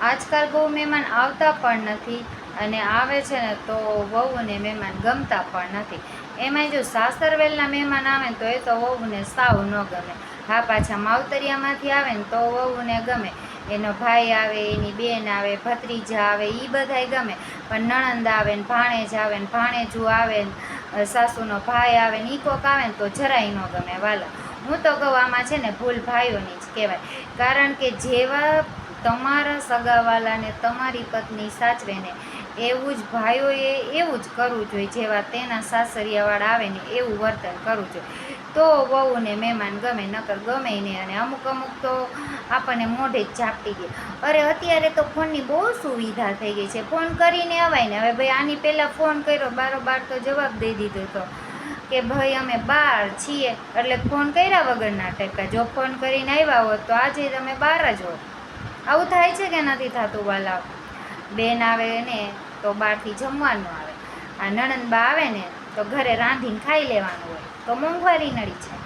આજકાલ બહુ મહેમાન આવતા પણ નથી અને આવે છે ને તો વહુને મહેમાન ગમતા પણ નથી. એમાંય જો સાસરવેલના મહેમાન આવે ને તો એ તો વહુને સાવ ન ગમે. હા, પાછા માવતરિયામાંથી આવે ને તો વહુને ગમે. એનો ભાઈ આવે, એની બેન આવે, ભત્રીજા આવે એ બધાય ગમે. પણ નણંદ આવે ને ભાણેજ આવે ને ભાણેજું આવે ને સાસુનો ભાઈ આવે ને ઈ કોક આવે ને તો જરાય ન ગમે. વાલા, હું તો કહું આમાં છે ને ભૂલ ભાઈઓની જ કહેવાય. કારણ કે જેવા તમારા સગાવાલાને તમારી પત્ની સાચવે ને એવું જ ભાઈઓએ એવું જ કરવું જોઈએ, જેવા તેના સાસરિયાવાળા આવે ને એવું વર્તન કરવું જોઈએ. તો વહુને મહેમાન ગમે, નકર ગમે નહીં અને અમુક અમુક તો આપણને મોઢે જ ઝાપટી દે. અરે, અત્યારે તો ફોનની બહુ સુવિધા થઈ ગઈ છે. ફોન કરીને અવાય ને. હવે ભાઈ આની પહેલાં ફોન કર્યો, બારોબાર તો જવાબ દઈ દીધો હતો કે ભાઈ, અમે બહાર છીએ. એટલે ફોન કર્યા વગરના ટકા. જો ફોન કરીને આવ્યા હોત તો આજે તમે બહાર જ હોત. આવું થાય છે કે નથી થતું વાલા? બેન આવે ને તો બહારથી જમવાનું આવે. આ નણંદ બા આવે ને તો ઘરે રાંધીને ખાઈ લેવાનું હોય. તો મોંઘવારી નડી છે